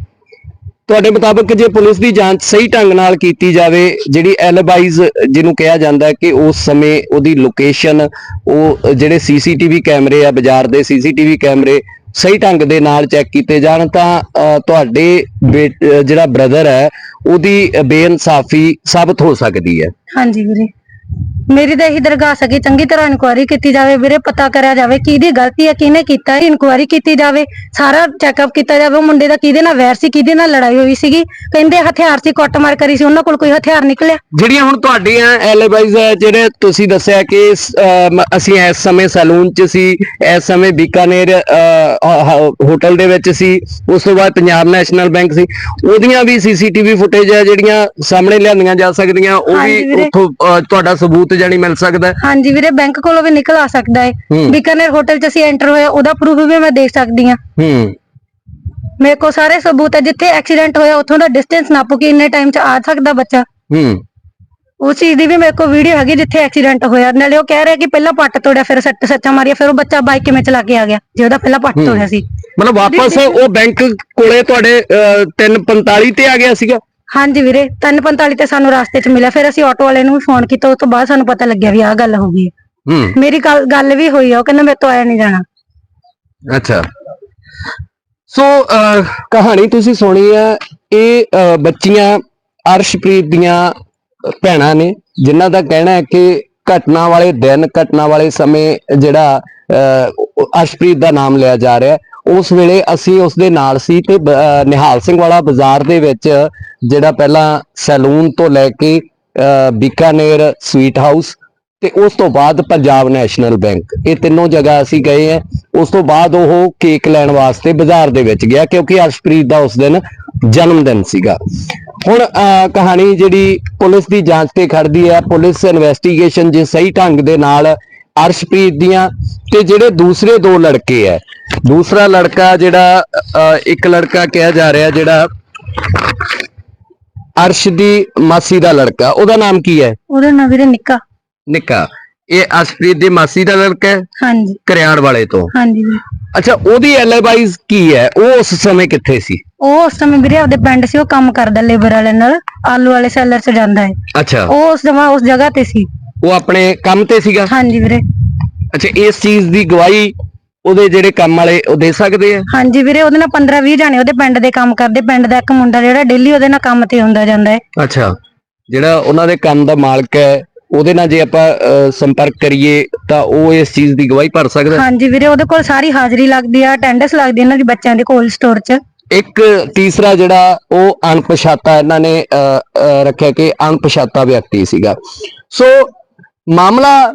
ਤੁਹਾਡੇ ਮੁਤਾਬਕ ਜੇ ਪੁਲਿਸ ਦੀ ਜਾਂਚ ਸਹੀ ਢੰਗ ਨਾਲ ਕੀਤੀ ਜਾਵੇ, ਜਿਹੜੀ ਐਲਬਾਈਜ਼ ਜਿਹਨੂੰ ਕਿਹਾ ਜਾਂਦਾ ਕਿ ਉਸ ਸਮੇਂ ਉਹਦੀ ਲੋਕੇਸ਼ਨ, ਉਹ ਜਿਹੜੇ ਸੀਸੀਟੀਵੀ ਕੈਮਰੇ ਆ, ਬਾਜ਼ਾਰ ਦੇ ਸੀਸੀਟੀਵੀ ਕੈਮਰੇ ਸਹੀ ਢੰਗ ਦੇ ਨਾਲ ਚੈੱਕ ਕੀਤੇ ਜਾਣ ਤਾਂ ਅਹ, ਤੁਹਾਡੇ ਬੇਟ- ਜਿਹੜਾ ਬ੍ਰਦਰ ਹੈ ਉਹਦੀ ਬੇਇਨਸਾਫੀ ਸਾਬਤ ਹੋ ਸਕਦੀ ਹੈ। ਹਾਂਜੀ ਵੀਰੇ। ਮੇਰੀ ਤਾਂ ਇਹੀ ਦਰਗਾਹ ਸਕੀ ਚੰਗੀ ਤਰ੍ਹਾਂ ਇਨਕੁਆਇਰੀ ਕੀਤੀ ਜਾਵੇ ਵੀਰੇ ਪਤਾ ਕਰਿਆ ਜਾਵੇ ਕਿਹਦੀ ਗਲਤੀ ਹੈ ਕਿਹਨੇ ਕੀਤਾ ਹੈ ਇਨਕੁਆਇਰੀ ਕੀਤੀ ਜਾਵੇ ਸਾਰਾ ਚੈੱਕਅਪ ਕੀਤਾ ਜਾਵੇ ਉਹ ਮੁੰਡੇ ਦਾ ਕਿਹਦੇ ਨਾਲ ਵੈਰ ਸੀ ਕਿਹਦੇ ਨਾਲ ਲੜਾਈ ਹੋਈ ਸੀਗੀ ਕਹਿੰਦੇ ਹਥਿਆਰ ਸੀ ਕੁੱਟਮਾਰ ਕਰੀ ਸੀ ਉਹਨਾਂ ਕੋਲ ਕੋਈ ਹਥਿਆਰ ਨਿਕਲਿਆ ਜਿਹੜੀਆਂ ਹੁਣ ਤੁਹਾਡੀਆਂ ਐਲਬਾਈਜ਼ ਹੈ ਜਿਹੜੇ ਤੁਸੀਂ ਦੱਸਿਆ ਕਿ ਅਸੀਂ ਇਸ ਸਮੇਂ ਸੈਲੂਨ 'ਚ ਸੀ ਇਸ ਸਮੇਂ ਬੀਕਾਨੇਰ ਹੋਟਲ ਦੇ ਵਿੱਚ ਸੀ ਉਸ ਤੋਂ ਬਾਅਦ ਪੰਜਾਬ ਨੈਸ਼ਨਲ ਬੈਂਕ ਸੀ ਉਹਦੀਆਂ ਵੀ ਸੀਸੀਟੀਵੀ ਫੁਟੇਜ ਹੈ ਜਿਹੜੀਆਂ ਸਾਹਮਣੇ ਲਿਆਂਦੀਆਂ ਜਾ ਸਕਦੀਆਂ ਉਹ ਹਾਂਜੀ ਵੀ ਵੀਰੇ। ਉੱਥੋਂ ਤੁਹਾਡਾ ਸਬੂਤ ਜਾਨੀ ਮਿਲ ਸਕਦਾ ਹੈ। ਹਾਂਜੀ ਵੀਰੇ ਬੈਂਕ ਕੋਲੋਂ ਵੀ ਨਿਕਲ ਆ ਸਕਦਾ ਹੈ। ਹੂੰ। ਬੀਕਾਨੇਰ ਹੋਟਲ 'ਚ ਅਸੀਂ ਐਂਟਰ ਹੋਇਆ ਉਹਦਾ ਪ੍ਰੂਫ ਵੀ ਮੈਂ ਦੇਖ ਸਕਦੀ ਹਾਂ। ਹੂੰ। ਮੇਰੇ ਕੋਲ ਸਾਰੇ ਸਬੂਤ ਹੈ ਜਿੱਥੇ ਐਕਸੀਡੈਂਟ ਹੋਇਆ ਉੱਥੋਂ ਦਾ ਡਿਸਟੈਂਸ ਨਾਪੋ ਕਿ ਇੰਨੇ ਟਾਈਮ 'ਚ ਆ ਸਕਦਾ ਬੱਚਾ। ਹੂੰ। ਉਸ ਚੀਜ਼ ਦੀ ਵੀ ਮੇਰੇ ਕੋਲ ਵੀਡੀਓ ਹੈਗੀ ਜਿੱਥੇ ਐਕਸੀਡੈਂਟ ਹੋਇਆ। ਨਾਲੇ ਉਹ ਕਹਿ ਰਿਹਾ ਕਿ ਪਹਿਲਾਂ ਪੱਟ ਤੋੜਿਆ ਫਿਰ ਸੱਟ ਸੱਚਾ ਮਾਰਿਆ ਫਿਰ ਉਹ ਬੱਚਾ ਬਾਈਕ ਕਿਵੇਂ ਚਲਾ ਕੇ ਆ ਗਿਆ ਜੇ ਉਹਦਾ ਪਹਿਲਾਂ ਪੱਟ ਤੋੜਿਆ ਸੀ। ਮਤਲਬ ਵਾਪਸ ਉਹ ਬੈਂਕ ਕੋਲੇ ਤੁਹਾਡੇ 345 ਤੇ ਆ ਗਿਆ ਸੀਗਾ। ਹਾਂਜੀ ਵੀਰੇ 345 ਤੇ ਸਾਨੂੰ ਰਸਤੇ 'ਚ ਮਿਲਿਆ। ਫਿਰ ਅਸੀਂ ਆਟੋ ਵਾਲੇ ਨੂੰ ਵੀ ਫੋਨ ਕੀਤਾ ਉਸ ਤੋਂ ਬਾਅਦ ਸਾਨੂੰ ਪਤਾ ਲੱਗਿਆ ਵੀ ਆਹ ਗੱਲ ਹੋ ਗਈ ਹੈ। ਹੂੰ। ਮੇਰੀ ਗੱਲ ਗੱਲ ਵੀ ਹੋਈ ਆ ਉਹ ਕਹਿੰਦਾ ਮੇਰੇ ਤੋਂ ਆਇਆ ਨਹੀਂ ਜਾਣਾ। ਅੱਛਾ। ਸੋ ਅਹ, ਕਹਾਣੀ ਤੁਸੀਂ ਸੁਣੀ ਹੈ ਇਹ ਅਹ, ਬੱਚੀਆਂ ਅਰਸ਼ਪ੍ਰੀਤ ਦੀਆਂ ਭੈਣਾਂ ਨੇ ਜਿਨ੍ਹਾਂ ਦਾ ਕਹਿਣਾ ਹੈ ਕਿ ਘਟਨਾ ਵਾਲੇ ਦਿਨ ਘਟਨਾ ਵਾਲੇ ਸਮੇਂ ਜਿਹੜਾ ਅਹ, ਅਰਸ਼ਪ੍ਰੀਤ ਦਾ ਨਾਮ ਲਿਆ ਜਾ ਰਿਹਾ ਹੈ, ਉਸ ਵੇਲੇ ਅਸੀਂ ਉਸ ਦੇ ਨਾਲ ਸੀ ਤੇ ਬ- ਨਿਹਾਲ ਸਿੰਘ ਵਾਲਾ ਬਾਜ਼ਾਰ ਦੇ ਵਿੱਚ ਜਿਹੜਾ ਪਹਿਲਾਂ ਸੈਲੂਨ ਤੋਂ ਲੈ ਕੇ ਅਹ, ਬੀਕਾਨੇਰ ਸਵੀਟ ਹਾਊਸ ਤੇ ਉਸ ਤੋਂ ਬਾਅਦ ਪੰਜਾਬ ਨੈਸ਼ਨਲ ਬੈਂਕ। ਇਹ ਤਿੰਨੋਂ ਜਗ੍ਹਾ ਅਸੀਂ ਗਏ ਆ ਉਸ ਤੋਂ ਬਾਅਦ ਉਹ ਕੇਕ ਲੈਣ ਵਾਸਤੇ ਬਾਜ਼ਾਰ ਦੇ ਵਿੱਚ ਗਿਆ ਕਿਉਂਕਿ ਅਰਸ਼ਪ੍ਰੀਤ ਦਾ ਉਸ ਦਿਨ ਜਨਮ ਦਿਨ ਸੀਗਾ। ਹੁਣ ਅਹ, ਕਹਾਣੀ ਜਿਹੜੀ ਪੁਲਿਸ ਦੀ ਜਾਂਚ ਤੇ ਖੜਦੀ ਹੈ। ਪੁਲਿਸ ਇਨਵੈਸਟੀਗੇਸ਼ਨ ਜੇ ਸਹੀ ਢੰਗ ਦੇ ਨਾਲ ਅਰਸ਼ਪ੍ਰੀਤ ਦੀਆਂ ਤੇ ਜਿਹੜੇ ਦੂਸਰੇ ਦੋ ਲੜਕੇ ਹੈ ਦੂਸਰਾ ਲੜਕਾ ਜਿਹੜਾ ਇੱਕ ਲੜਕਾ ਕਿਹਾ ਜਾ ਰਿਹਾ ਜਿਹੜਾ ਅਰਸ਼ ਦੀ ਮਾਸੀ ਦਾ ਲੜਕਾ। ਉਹਦਾ ਨਾਮ ਕੀ ਹੈ? ਉਹਦਾ ਨਾਂ ਵੀਰੇ ਨਿੱਕਾ। ਨਿੱਕਾ। ਇਹ ਅਰਸ਼ਪ੍ਰੀਤ ਦੀ ਮਾਸੀ ਦਾ ਲੜਕਾ ਹੈ? ਹਾਂਜੀ। ਕਰਿਆੜ ਵਾਲੇ ਤੋਂ। ਹਾਂਜੀ ਅੱਛਾ ਉਹਦੀ ਐਲਆਈਵਾਈਜ਼ ਕੀ ਹੈ? ਉਹ ਉਸ ਸਮੇਂ ਕਿੱਥੇ ਸੀ? ਉਹ ਉਸ ਸਮੇਂ ਵੀਰੇ ਆਪਦੇ ਪਿੰਡ ਸੀ ਉਹ ਕੰਮ ਕਰਦਾ ਲੇਬਰ ਵਾਲੇ ਨਾਲ ਆਲੂ ਵਾਲੇ ਸੈਲਰ 'ਚ ਜਾਂਦਾ ਹੈ। ਅੱਛਾ। ਉਹ ਉਸ ਜਮਾ ਉਸ ਜਗ੍ਹਾ ਤੇ ਸੀ। ਉਹ ਆਪਣੇ ਕੰਮ ਤੇ ਸੀਗਾ? ਹਾਂਜੀ ਵੀਰੇ। ਅੱਛਾ ਇਸ ਚੀਜ਼ ਦੀ ਗਵਾਹੀ ਉਹਦੇ ਜਿਹੜੇ ਕੰਮ ਵਾਲੇ ਉਹ ਦੇ ਸਕਦੇ ਆ? ਹਾਂਜੀ ਵੀਰੇ ਉਹਦੇ ਨਾਲ 15 20 ਜਾਣੇ ਉਹਦੇ ਪਿੰਡ ਦੇ ਕੰਮ ਕਰਦੇ। ਪਿੰਡ ਦਾ ਇੱਕ ਮੁੰਡਾ ਜਿਹੜਾ ਡੇਲੀ ਉਹਦੇ ਨਾਲ ਕੰਮ ਤੇ ਹੁੰਦਾ ਜਾਂਦਾ ਹੈ। ਅੱਛਾ। ਜਿਹੜਾ ਉਹਨਾਂ ਦੇ ਕੰਮ ਦਾ ਮਾਲਕ ਹੈ ਉਹਦੇ ਨਾਲ ਜੇ ਆਪਾਂ ਅਹ, ਸੰਪਰਕ ਕਰੀਏ ਤਾਂ ਉਹ ਇਸ ਚੀਜ਼ ਦੀ ਗਵਾਹੀ ਭਰ ਸਕਦਾ ਹੈ? ਹਾਂਜੀ ਵੀਰੇ ਉਹਦੇ ਕੋਲ ਸਾਰੀ ਹਾਜ਼ਰੀ ਲੱਗਦੀ ਆ ਅਟੈਂਡੈਂਸ ਲੱਗਦੀ ਇਹਨਾਂ ਦੀ ਬੱਚਿਆਂ ਦੇ ਕੋਲ ਸਟੋਰ 'ਚ। ਇੱਕ ਤੀਸਰਾ ਜਿਹੜਾ ਉਹ ਅਣਪਛਾਤਾ ਇਹਨਾਂ ਨੇ ਅਹ, ਅਹ, ਰੱਖਿਆ ਕਿ ਅਣਪਛਾਤਾ ਵਿਅਕਤੀ ਸੀਗਾ। ਸੋ ਮਾਮਲਾ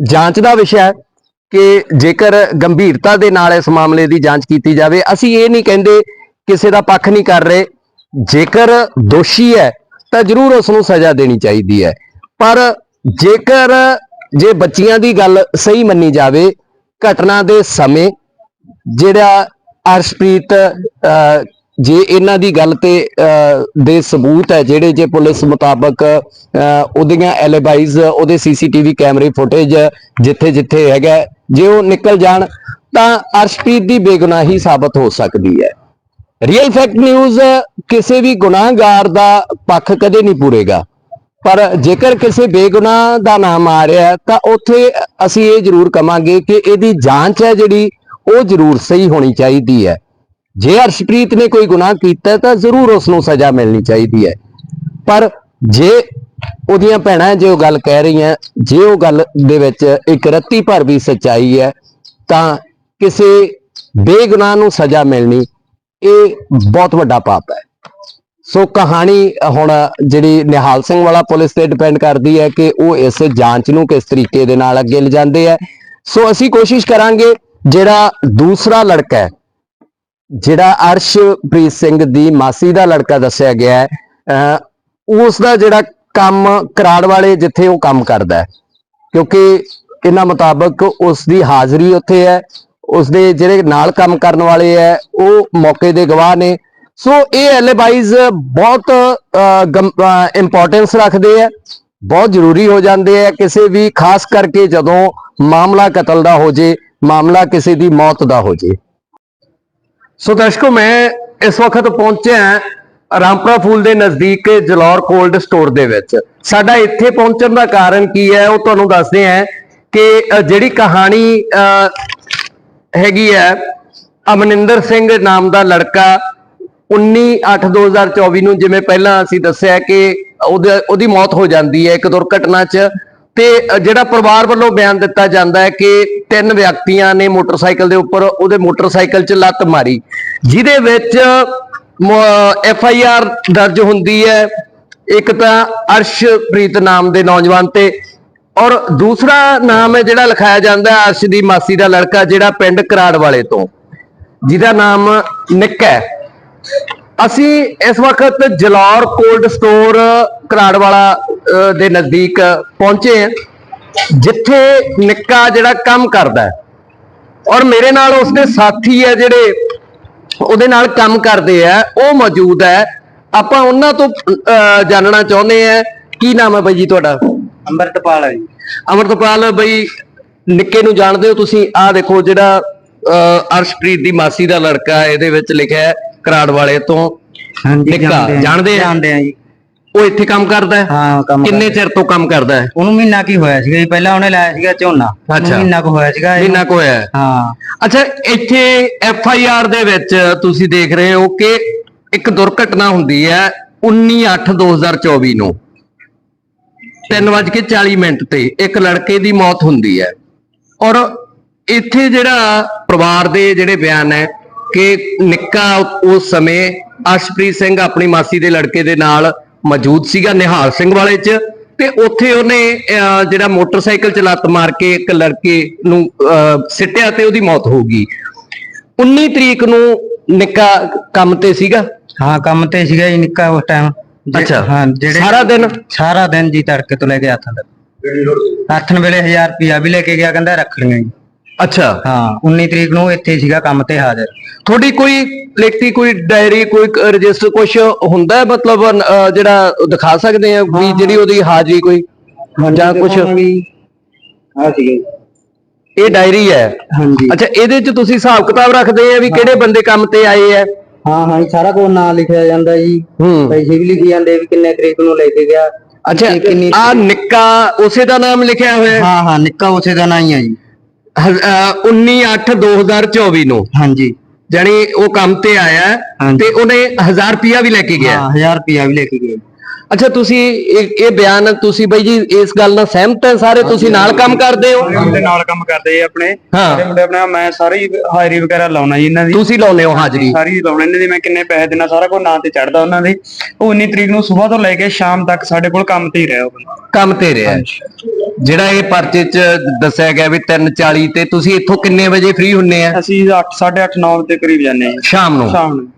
ਜਾਂਚ ਦਾ ਵਿਸ਼ਾ ਹੈ। ਕਿ ਜੇਕਰ ਗੰਭੀਰਤਾ ਦੇ ਨਾਲ ਇਸ ਮਾਮਲੇ ਦੀ ਜਾਂਚ ਕੀਤੀ ਜਾਵੇ ਅਸੀਂ ਇਹ ਨਹੀਂ ਕਹਿੰਦੇ ਕਿਸੇ ਦਾ ਪੱਖ ਨਹੀਂ ਕਰ ਰਹੇ। ਜੇਕਰ ਦੋਸ਼ੀ ਹੈ ਤਾਂ ਜ਼ਰੂਰ ਉਸ ਨੂੰ ਸਜ਼ਾ ਦੇਣੀ ਚਾਹੀਦੀ ਹੈ। ਪਰ ਜੇਕਰ ਜੇ ਬੱਚੀਆਂ ਦੀ ਗੱਲ ਸਹੀ ਮੰਨੀ ਜਾਵੇ ਘਟਨਾ ਦੇ ਸਮੇਂ ਜਿਹੜਾ ਅਰਸ਼ਪ੍ਰੀਤ ਅਹ, ਜੇ ਇਹਨਾਂ ਦੀ ਗੱਲ ਤੇ ਅਹ, ਦੇ ਸਬੂਤ ਹੈ ਜਿਹੜੇ ਜੇ ਪੁਲਿਸ ਮੁਤਾਬਕ ਅਹ, ਉਹਦੀਆਂ ਐਲੀਬਾਈਜ਼ ਉਹਦੇ ਸੀਸੀਟੀਵੀ ਕੈਮਰੇ ਫੁਟੇਜ ਜਿੱਥੇ ਜਿੱਥੇ ਹੈਗਾ ਜੇ ਉਹ ਨਿਕਲ ਜਾਣ, ਤਾਂ ਅਰਸ਼ਪ੍ਰੀਤ ਦੀ ਬੇਗੁਨਾਹੀ ਸਾਬਤ ਹੋ ਸਕਦੀ ਹੈ। ਰੀਅਲ ਫੈਕਟ ਨਿਊਜ਼ ਕਿਸੇ ਵੀ ਗੁਨਾਹਗਾਰ ਦਾ ਪੱਖ ਕਦੇ ਨਹੀਂ ਪੂਰੇਗਾ। ਪਰ ਜੇਕਰ ਕਿਸੇ ਬੇਗੁਨਾਹ ਦਾ ਨਾਮ ਆ ਰਿਹਾ ਤਾਂ ਉੱਥੇ ਅਸੀਂ ਇਹ ਜ਼ਰੂਰ ਕਵਾਂਗੇ ਕਿ ਇਹਦੀ ਜਾਂਚ ਹੈ ਜਿਹੜੀ, ਉਹ ਜ਼ਰੂਰ ਸਹੀ ਹੋਣੀ ਚਾਹੀਦੀ ਹੈ। ਜੇ ਹਰਸ਼ਪ੍ਰੀਤ ਨੇ ਕੋਈ ਗੁਨਾਹ ਕੀਤਾ ਤਾਂ ਜ਼ਰੂਰ ਉਸ ਨੂੰ ਸਜ਼ਾ ਮਿਲਣੀ ਚਾਹੀਦੀ ਹੈ। ਪਰ ਜੇ ਉਹਦੀਆਂ ਭੈਣਾਂ ਜੇ ਉਹ ਗੱਲ ਕਹਿ ਰਹੀਆਂ, ਜੇ ਉਹ ਗੱਲ ਦੇ ਵਿੱਚ ਇੱਕ ਰੱਤੀ ਭਰ ਵੀ ਸੱਚਾਈ ਹੈ, ਤਾਂ ਕਿਸੇ ਬੇਗੁਨਾਹ ਨੂੰ ਸਜ਼ਾ ਮਿਲਣੀ ਇਹ ਬਹੁਤ ਵੱਡਾ ਪਾਪ ਹੈ। ਸੋ ਕਹਾਣੀ ਹੁਣ ਜਿਹੜੀ ਨਿਹਾਲ ਸਿੰਘ ਵਾਲਾ ਪੁਲਿਸ ਤੇ ਡਿਪੈਂਡ ਕਰਦੀ ਹੈ ਕਿ ਉਹ ਇਸ ਜਾਂਚ ਨੂੰ ਕਿਸ ਤਰੀਕੇ ਦੇ ਨਾਲ ਅੱਗੇ ਲਿਜਾਂਦੇ ਹੈ। ਸੋ ਅਸੀਂ ਕੋਸ਼ਿਸ਼ ਕਰਾਂਗੇ ਜਿਹੜਾ ਦੂਸਰਾ ਲੜਕਾ ਹੈ, ਜਿਹੜਾ ਅਰਸ਼ਪ੍ਰੀਤ ਸਿੰਘ ਦੀ ਮਾਸੀ ਦਾ ਲੜਕਾ ਦੱਸਿਆ ਗਿਆ ਹੈ, ਅਹ ਉਸ ਦਾ ਜਿਹੜਾ ਕੰਮ ਕਰਾੜ ਵਾਲੇ ਜਿੱਥੇ ਉਹ ਕੰਮ ਕਰਦਾ ਕਿਉਂਕਿ ਇਹਨਾਂ ਮੁਤਾਬਕ ਉਸ ਦੀ ਹਾਜ਼ਰੀ ਉੱਥੇ ਹੈ ਉਸ ਦੇ ਜਿਹੜੇ ਨਾਲ ਕੰਮ ਕਰਨ ਵਾਲੇ ਹੈ, ਉਹ ਮੌਕੇ ਦੇ ਗਵਾਹ ਨੇ। ਸੋ ਇਹ ਐਲੀਬਾਈਜ਼ ਬਹੁਤ ਇੰਪੋਰਟੈਂਸ ਰੱਖਦੇ ਆ ਬਹੁਤ ਜ਼ਰੂਰੀ ਹੋ ਜਾਂਦੇ ਆ ਕਿਸੇ ਵੀ, ਖਾਸ ਕਰਕੇ ਜਦੋਂ ਮਾਮਲਾ ਕਤਲ ਦਾ ਹੋ ਜੇ, ਮਾਮਲਾ ਕਿਸੇ ਦੀ ਮੌਤ ਦਾ ਹੋ ਜੇ। ਸੋ ਦਰਸ਼ਕੋ, ਮੈਂ ਇਸ ਵਕਤ ਪਹੁੰਚਿਆ ਰਾਮਪੁਰਾ ਫੂਲ ਦੇ ਨਜ਼ਦੀਕ ਜਲੌਰ ਕੋਲਡ ਸਟੋਰ ਦੇ ਵਿੱਚ। ਸਾਡਾ ਇੱਥੇ ਪਹੁੰਚਣ ਦਾ ਕਾਰਨ ਕੀ ਹੈ ਉਹ ਤੁਹਾਨੂੰ ਦੱਸਦੇ ਹਾਂ ਕਿ ਜਿਹੜੀ ਕਹਾਣੀ ਅ, ਹੈਗੀ ਹੈ ਅਮਨਿੰਦਰ ਸਿੰਘ ਨਾਮ ਦਾ ਲੜਕਾ 19/8/2024 ਨੂੰ ਜਿਵੇਂ ਪਹਿਲਾਂ ਅਸੀਂ ਦੱਸਿਆ ਕਿ ਉਹਦੇ ਉਹਦੀ ਮੌਤ ਹੋ ਜਾਂਦੀ ਹੈ ਇੱਕ ਦੁਰਘਟਨਾ 'ਚ ਤੇ ਜਿਹੜਾ ਪਰਿਵਾਰ ਵੱਲੋਂ ਬਿਆਨ ਦਿੱਤਾ ਜਾਂਦਾ ਹੈ ਕਿ ਤਿੰਨ ਵਿਅਕਤੀਆਂ ਨੇ ਮੋਟਰਸਾਈਕਲ ਦੇ ਉੱਪਰ ਉਹਦੇ ਮੋਟਰਸਾਈਕਲ 'ਚ ਲੱਤ ਮਾਰੀ ਜਿਹਦੇ ਵਿੱਚ ਐਫ ਆਈ ਆਰ ਦਰਜ ਹੁੰਦੀ ਹੈ। ਇੱਕ ਤਾਂ ਅਰਸ਼ਪ੍ਰੀਤ ਨਾਮ ਦੇ ਨੌਜਵਾਨ ਤੇ ਔਰ ਦੂਸਰਾ ਨਾਮ ਹੈ ਜਿਹੜਾ ਲਿਖਾਇਆ ਜਾਂਦਾ ਹੈ ਅਰਸ਼ ਦੀ ਮਾਸੀ ਦਾ ਲੜਕਾ ਜਿਹੜਾ ਪਿੰਡ ਕਰਾੜ ਵਾਲੇ ਤੋਂ। ਜਿਹਦਾ ਨਾਮ ਨਿੱਕ ਹੈ। ਅਸੀਂ ਇਸ ਵਕਤ ਜਲੌਰ ਕੋਲਡ ਸਟੋਰ ਕਰਾੜ ਵਾਲਾ ਦੇ ਨਜ਼ਦੀਕ ਪਹੁੰਚੇ ਹਾਂ। ਜਿੱਥੇ ਨਿੱਕਾ ਜਿਹੜਾ ਕੰਮ ਕਰਦਾ ਹੈ। ਔਰ ਮੇਰੇ ਨਾਲ ਉਸਦੇ ਸਾਥੀ ਹੈ ਜਿਹੜੇ ਉਹਦੇ ਨਾਲ ਕੰਮ ਕਰਦੇ ਆ ਉਹ ਮੌਜੂਦ ਹੈ। ਆਪਾਂ ਉਹਨਾਂ ਤੋਂ ਜਾਣਨਾ ਚਾਹੁੰਦੇ ਆ। ਕੀ ਨਾਮ ਹੈ ਬਾਈ ਜੀ ਤੁਹਾਡਾ? ਅੰਮ੍ਰਿਤਪਾਲ ਹੈ ਜੀ। ਅਮਰਤਪਾਲ ਬਈ ਨਿੱਕੇ ਨੂੰ ਜਾਣਦੇ ਹੋ ਤੁਸੀਂ? ਆਹ ਦੇਖੋ ਜਿਹੜਾ ਅਰਸ਼ਪ੍ਰੀਤ ਦੀ ਮਾਸੀ ਦਾ ਲੜਕਾ ਇਹਦੇ ਵਿੱਚ ਲਿਖਿਆ ਹੈ ਕਰਾੜ ਵਾਲੇ ਤੋਂ। ਹਾਂਜੀ ਨਿੱਕਾ, ਜਾਣਦੇ ਆ? ਜਾਣਦੇ ਆ ਜੀ। ਉਹ ਇੱਥੇ ਕੰਮ ਕਰਦਾ ਹੈ? ਹਾਂ ਕੰਮ ਕਿੰਨੇ ਚਿਰ ਤੋਂ ਕੰਮ ਕਰਦਾ ਹੈ? ਉਹਨੂੰ ਮਹੀਨਾ ਕੀ ਹੋਇਆ ਸੀਗਾ ਜੀ ਪਹਿਲਾਂ ਉਹਨੇ ਲਾਇਆ ਸੀਗਾ ਝੋਨਾ। ਅੱਛਾ। ਮਹੀਨਾ ਕੁ ਹੋਇਆ ਸੀਗਾ। ਮਹੀਨਾ ਕੁ ਹੋਇਆ ਹੈ। ਹਾਂ। ਅੱਛਾ ਇੱਥੇ ਐਫ ਆਈ ਆਰ ਦੇ ਵਿੱਚ ਤੁਸੀਂ ਦੇਖ ਰਹੇ ਹੋ ਕਿ ਇੱਕ ਦੁਰਘਟਨਾ ਹੁੰਦੀ ਹੈ 19/8/2024 ਨੂੰ। 3:40 ਮਿੰਟ ਤੇ ਇੱਕ ਲੜਕੇ ਦੀ ਮੌਤ ਹੁੰਦੀ ਹੈ। ਔਰ ਇੱਥੇ ਜਿਹੜਾ ਪਰਿਵਾਰ ਦੇ ਜਿਹੜੇ ਬਿਆਨ ਹੈ ਕਿ ਨਿੱਕਾ ਉਸ ਸਮੇਂ ਅਰਸ਼ਪ੍ਰੀਤ ਸਿੰਘ ਆਪਣੀ ਮਾਸੀ ਦੇ ਲੜਕੇ ਦੇ ਨਾਲ ਮੌਜੂਦ ਸੀਗਾ ਨਿਹਾਲ ਸਿੰਘ ਵਾਲੇ 'ਚ ਤੇ ਉੱਥੇ ਉਹਨੇ ਜਿਹੜਾ ਮੋਟਰਸਾਈਕਲ ਚ ਲੱਤ ਮਾਰ ਕੇ ਇੱਕ ਲੜਕੇ ਨੂੰ ਸਿੱਟਿਆ ਤੇ ਉਹਦੀ ਮੌਤ ਹੋ ਗਈ। 19 ਤਰੀਕ ਨੂੰ ਨਿੱਕਾ ਕੰਮ ਤੇ ਸੀਗਾ? ਹਾਂ ਕੰਮ ਤੇ ਸੀਗਾ ਜੀ ਨਿੱਕਾ ਉਸ ਟਾਈਮ ਅੱਛਾ। ਹਾਂ ਜਿਹੜੇ ਸਾਰਾ ਦਿਨ? ਸਾਰਾ ਦਿਨ ਜੀ ਤੜਕੇ ਤੋਂ ਲੈ ਕੇ ਹੱਥਾਂ ਤੱਕ। ਅੱਠਨ ਵੇਲੇ 1000 ਰੁਪਿਆ ਵੀ ਲੈ ਕੇ ਗਿਆ ਕਹਿੰਦਾ ਰੱਖ ਲਈਆਂ ਜੀ। ਅੱਛਾ। ਹਾਂ 19 ਤਰੀਕ ਨੂੰ ਇੱਥੇ ਸੀਗਾ ਕੰਮ ਤੇ ਹਾਜ਼ਰ। ਤੁਹਾਡੀ ਕੋਈ ਲਿਖਤੀ ਕੋਈ ਡਾਇਰੀ ਕੋਈ ਰਜਿਸਟਰ ਕੁਝ ਹੁੰਦਾ ਹੈ? ਮਤਲਬ ਅਹ, ਜਿਹੜਾ ਦਿਖਾ ਸਕਦੇ ਆ ਵੀ ਜਿਹੜੀ ਉਹਦੀ ਹਾਜ਼ਰੀ ਕੋਈ ਜਾਂ ਕੁਝ ਆ ਸੀਗਾ। ਇਹ ਡਾਇਰੀ ਹੈ? ਹਾਂਜੀ। ਅੱਛਾ ਇਹਦੇ ਚ ਤੁਸੀਂ ਹਿਸਾਬ ਕਿਤਾਬ ਰੱਖਦੇ ਆ ਵੀ ਕਿਹੜੇ ਬੰਦੇ ਕੰਮ ਤੇ ਆਏ ਆ? ਹਾਂ ਹਾਂ ਜੀ, ਸਾਰਾ ਕੁਝ ਨਾਂ ਲਿਖਿਆ ਜਾਂਦਾ ਜੀ। ਹੂੰ। ਪੈਸੇ ਵੀ ਲਿਖੀ ਜਾਂਦੇ ਵੀ ਕਿੰਨੇ ਤਰੀਕ ਨੂੰ ਲੈ ਕੇ ਗਿਆ। ਅੱਛਾ ਕਿੰਨੀ ਆ ਨਿੱਕਾ ਉਸੇ ਦਾ ਨਾਮ ਲਿਖਿਆ ਹੋਇਆ ਹੈ? ਹਾਂ ਹਾਂ ਨਿੱਕਾ ਉਸੇ ਦਾ ਨਾਂ ਹੀ ਆ ਜੀ। 19/8/2024 ਨੂੰ। ਹਾਂਜੀ। ਜਾਨੀ ਉਹ ਕੰਮ ਤੇ ਆਇਆ। ਤੇ ਉਹਨੇ 1000 ਰੁਪਿਆ ਵੀ ਲੈ ਕੇ ਗਿਆ। ਹਾਂ 1000 ਰੁਪਿਆ ਵੀ ਲੈ ਕੇ ਗਏ ਅੱਛਾ ਤੁਸੀਂ ਇਹ ਇਹ ਬਿਆਨ ਤੁਸੀਂ ਬਈ ਜੀ ਇਸ ਗੱਲ ਨਾਲ ਸਹਿਮਤ ਹੈ ਸਾਰੇ? ਤੁਸੀਂ ਨਾਲ ਕੰਮ ਕਰਦੇ ਹੋ? ਦੇ ਨਾਲ ਕੰਮ ਕਰਦੇ ਆ ਆਪਣੇ। ਸਾਰੇ ਮੁੰਡੇ ਆਪਣੇ ਮੈਂ ਸਾਰੀ ਹਾਜ਼ਰੀ ਵਗੈਰਾ ਲਾਉਣਾ ਜੀ ਇਹਨਾਂ ਦੀ। ਤੁਸੀਂ ਲਾਉਨੇ ਹੋ ਹਾਜ਼ਰੀ? ਸਾਰੀ ਲਾਉਣਾ ਇਹਨਾਂ ਦੀ ਮੈਂ ਕਿੰਨੇ ਪੈਸੇ ਦੇਣਾ ਸਾਰਾ ਕੁਝ ਨਾਂ ਤੇ ਚੜਦਾ ਉਹਨਾਂ ਦੇ। ਉਹ 19 ਤਰੀਕ ਨੂੰ ਸਵੇਰ ਤੋਂ ਲੈ ਕੇ ਸ਼ਾਮ ਤੱਕ ਸਾਡੇ ਕੋਲ ਕੰਮ ਤੇ ਹੀ ਰਿਹਾ ਉਹ ਬੰਦਾ। ਕੰਮ ਤੇ ਰਿਹਾ। ਜਿਹੜਾ ਇਹ ਪਰਚੇ ਚ ਦੱਸਿਆ ਗਿਆ ਵੀ 3:40 ਤੇ ਤੁਸੀਂ ਇੱਥੋਂ ਕਿੰਨੇ ਵਜੇ ਫ੍ਰੀ ਹੁੰਨੇ ਆ? ਅਸੀਂ 8 8:30 9 ਦੇ ਕਰੀਬ ਜਾਂਦੇ ਹਾਂ ਜੀ। ਸ਼ਾਮ ਨੂੰ? ਸ਼ਾਮ ਨੂੰ।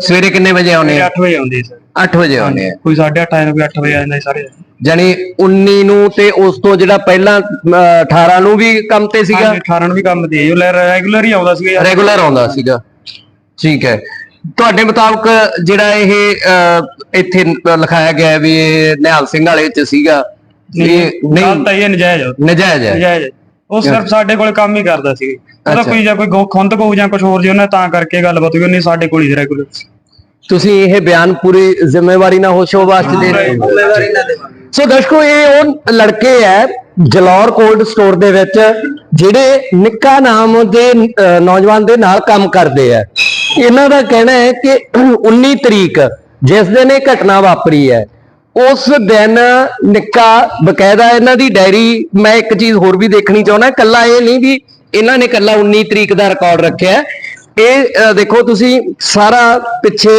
ਸਵੇਰੇ ਕਿੰਨੇ ਵਜੇ ਆਉਨੇ ਆ? 8 ਵਜੇ ਆਉਂਦੇ ਸਰ। 8 ਵਜੇ ਆਉਨੇ ਆ। ਕੋਈ 8:30 ਆਏ ਨਾ ਕੋਈ 8 ਵਜੇ ਆ ਜਾਂਦਾ ਜੀ ਸਾਰੇ। ਜਾਨੀ 19 ਨੂੰ ਤੇ ਉਸ ਤੋਂ ਜਿਹੜਾ ਪਹਿਲਾਂ ਅਹ, 18 ਨੂੰ ਵੀ ਕੰਮ ਤੇ ਸੀਗਾ? ਹਾਂਜੀ, 18 ਨੂੰ ਵੀ ਕੰਮ ਤੇ। ਉਹ ਰੈਗੂਲਰ ਹੀ ਆਉਂਦਾ ਸੀਗਾ ਯਾਰ। ਰੈਗੂਲਰ ਆਉਂਦਾ ਸੀਗਾ। ਠੀਕ ਹੈ। ਤੁਹਾਡੇ ਮੁਤਾਬਕ ਜਿਹੜਾ ਇਹ ਅਹ, ਇੱਥੇ ਲਿਖਾਇਆ ਗਿਆ ਹੈ ਵੀ ਇਹ ਨਿਹਾਲ ਸਿੰਘ ਵਾਲੇ ਚ ਸੀਗਾ ਇਹ ਗੱਲ ਨਹੀਂ ਤਾਂ ਇਹ ਨਜਾਇਜ਼ ਆ। ਨਜਾਇਜ਼ ਹੈ ਨਜਾਇਜ਼ ਆ। ਉਹ ਸਿਰਫ ਸਾਡੇ ਕੋਲ ਕੰਮ ਹੀ ਕਰਦਾ ਸੀ। ਉਹਦਾ ਅੱਛਾ। ਕੋਈ ਜਾਂ ਕੋਈ ਗੋ- ਖੁੰਦ ਕੋ ਜਾਂ ਕੁਝ ਹੋਰ ਜੀ ਉਹਨੇ ਤਾਂ ਕਰਕੇ ਗੱਲਬਾਤ ਹੋਈ ਉਹਨੇ ਸਾਡੇ ਕੋਲ ਹੀ ਰੈਗੂਲਰ ਤੁਸੀਂ ਇਹ ਬਿਆਨ ਪੂਰੀ ਜ਼ਿੰਮੇਵਾਰੀ ਨਾਲ ਹੋਸ਼ੋ ਵਾਸਤੇ ਦੇ ਰਹੇ ਹੋ। ਸੋ ਦਰਸ਼ਕੋ ਇਹ ਉਹ ਲੜਕੇ ਐ ਜਲੌਰ ਕੋਲਡ ਸਟੋਰ ਦੇ ਵਿੱਚ ਜਿਹੜੇ ਨਿੱਕਾ ਨਾਮ ਦੇ ਅਹ, ਨੌਜਵਾਨ ਦੇ ਨਾਲ ਕੰਮ ਕਰਦੇ ਐ ਇਹਨਾਂ ਦਾ ਕਹਿਣਾ ਹੈ ਕਿ 19 ਤਰੀਕ ਜਿਸ ਦਿਨ ਇਹ ਘਟਨਾ ਵਾਪਰੀ ਹੈ ਉਸ ਦਿਨ ਨਿੱਕਾ ਬਕਾਇਦਾ ਇਹਨਾਂ ਦੀ ਡਾਇਰੀ ਮੈਂ ਇੱਕ ਚੀਜ਼ ਹੋਰ ਵੀ ਦੇਖਣੀ ਚਾਹੁੰਦਾ ਕੱਲਾ ਇਹ ਨਹੀਂ ਵੀ ਇਹਨਾਂ ਨੇ ਕੱਲਾ 19 ਤਰੀਕ ਦਾ ਰਿਕਾਰਡ ਰੱਖਿਆ। ਇਹ ਦੇਖੋ ਤੁਸੀਂ ਸਾਰਾ ਪਿੱਛੇ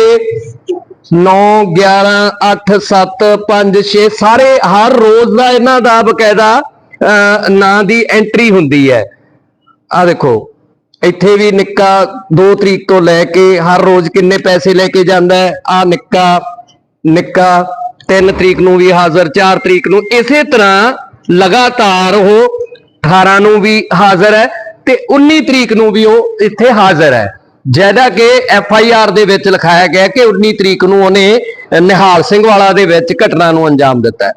9 11 8 7 5 6 ਸਾਰੇ ਹਰ ਰੋਜ਼ ਦਾ ਇਹਨਾਂ ਦਾ ਬਕਾਇਦਾ ਅਹ, ਨਾਂ ਦੀ ਐਂਟਰੀ ਹੁੰਦੀ ਹੈ। ਆ ਦੇਖੋ ਇੱਥੇ ਵੀ ਨਿੱਕਾ 2 ਤਰੀਕ ਤੋਂ ਲੈ ਕੇ ਹਰ ਰੋਜ਼ ਕਿੰਨੇ ਪੈਸੇ ਲੈ ਕੇ ਜਾਂਦਾ ਹੈ। ਆ ਨਿੱਕਾ ਨਿੱਕਾ 3 ਤਰੀਕ ਨੂੰ ਵੀ ਹਾਜ਼ਰ 4 ਤਰੀਕ ਨੂੰ ਇਸੇ ਤਰ੍ਹਾਂ ਲਗਾਤਾਰ ਉਹ 18 ਨੂੰ ਵੀ ਹਾਜ਼ਰ ਹੈ ਤੇ 19 ਤਰੀਕ ਨੂੰ ਵੀ ਉਹ ਇੱਥੇ ਹਾਜ਼ਰ ਹੈ। ਜਿਹੜਾ ਕਿ ਐਫ ਆਈ ਆਰ ਦੇ ਵਿੱਚ ਲਿਖਾਇਆ ਗਿਆ ਕਿ 19 ਤਰੀਕ ਨੂੰ ਉਹਨੇ ਨਿਹਾਲ ਸਿੰਘ ਵਾਲਾ ਦੇ ਵਿੱਚ ਘਟਨਾ ਨੂੰ ਅੰਜਾਮ ਦਿੱਤਾ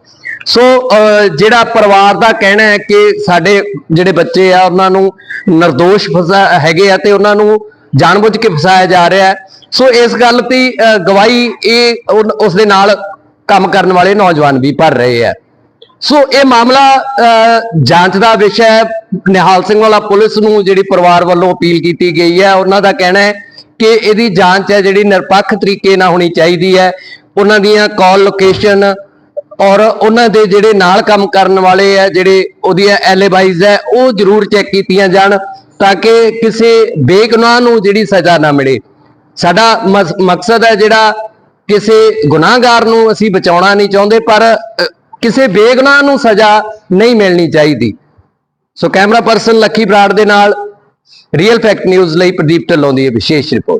ਸੋ ਅਹ, ਜਿਹੜਾ ਪਰਿਵਾਰ ਦਾ ਕਹਿਣਾ ਹੈ ਕਿ ਸਾਡੇ ਜਿਹੜੇ ਬੱਚੇ ਆ ਉਹਨਾਂ ਨੂੰ નિર્ਦੋਸ਼ ਫਸਾ ਹੈਗੇ ਆ ਤੇ ਉਹਨਾਂ ਨੂੰ ਜਾਣਬੁੱਝ ਕੇ ਫਸਾਇਆ ਜਾ ਰਿਹਾ ਹੈ। ਸੋ ਇਸ ਗੱਲ ਦੀ ਅਹ, ਗਵਾਹੀ ਇਹ ਉਨ- ਉਸ ਦੇ ਨਾਲ ਕੰਮ ਕਰਨ ਵਾਲੇ ਨੌਜਵਾਨ ਵੀ ਭਰ ਰਹੇ ਆ। ਸੋ ਇਹ ਮਾਮਲਾ ਅਹ, ਜਾਂਚ ਦਾ ਵਿਸ਼ਾ ਹੈ। ਨਿਹਾਲ ਸਿੰਘ ਵਾਲਾ ਪੁਲਿਸ ਨੂੰ ਜਿਹੜੀ ਪਰਿਵਾਰ ਵੱਲੋਂ ਅਪੀਲ ਕੀਤੀ ਗਈ ਹੈ ਉਹਨਾਂ ਦਾ ਕਹਿਣਾ ਹੈ ਕਿ ਇਹਦੀ ਜਾਂਚ ਹੈ ਜਿਹੜੀ ਨਿਰਪੱਖ ਤਰੀਕੇ ਨਾਲ ਹੋਣੀ ਚਾਹੀਦੀ ਹੈ। ਉਹਨਾਂ ਦੀਆਂ ਕਾਲ ਲੋਕੇਸ਼ਨ ਔਰ ਉਹਨਾਂ ਦੇ ਜਿਹੜੇ ਨਾਲ ਕੰਮ ਕਰਨ ਵਾਲੇ ਆ ਜਿਹੜੇ ਉਹਦੀਆਂ ਐਲੀਬਾਈਜ਼ ਹੈ ਉਹ ਜ਼ਰੂਰ ਚੈੱਕ ਕੀਤੀਆਂ ਜਾਣ ਤਾਂ ਕਿ ਕਿਸੇ ਬੇਗੁਨਾਹ ਨੂੰ ਜਿਹੜੀ ਸਜ਼ਾ ਨਾ ਮਿਲੇ। ਸਾਡਾ ਮਸ- ਮਕਸਦ ਹੈ ਜਿਹੜਾ ਕਿਸੇ ਗੁਨਾਹਗਾਰ ਨੂੰ ਅਸੀਂ ਬਚਾਉਣਾ ਨਹੀਂ ਚਾਹੁੰਦੇ, ਪਰ ਕਿਸੇ ਬੇਗੁਨਾਹ ਨੂੰ ਸਜ਼ਾ ਨਹੀਂ ਮਿਲਣੀ ਚਾਹੀਦੀ। So camera person Lakhi Brar ਦੇ ਨਾਲ ਰੀਅਲ ਫੈਕਟ ਨਿਊਜ਼ ਲਈ ਪ੍ਰਦੀਪ ਢਿੱਲੋਂ ਦੀ ਇਹ ਵਿਸ਼ੇਸ਼ ਰਿਪੋਰਟ।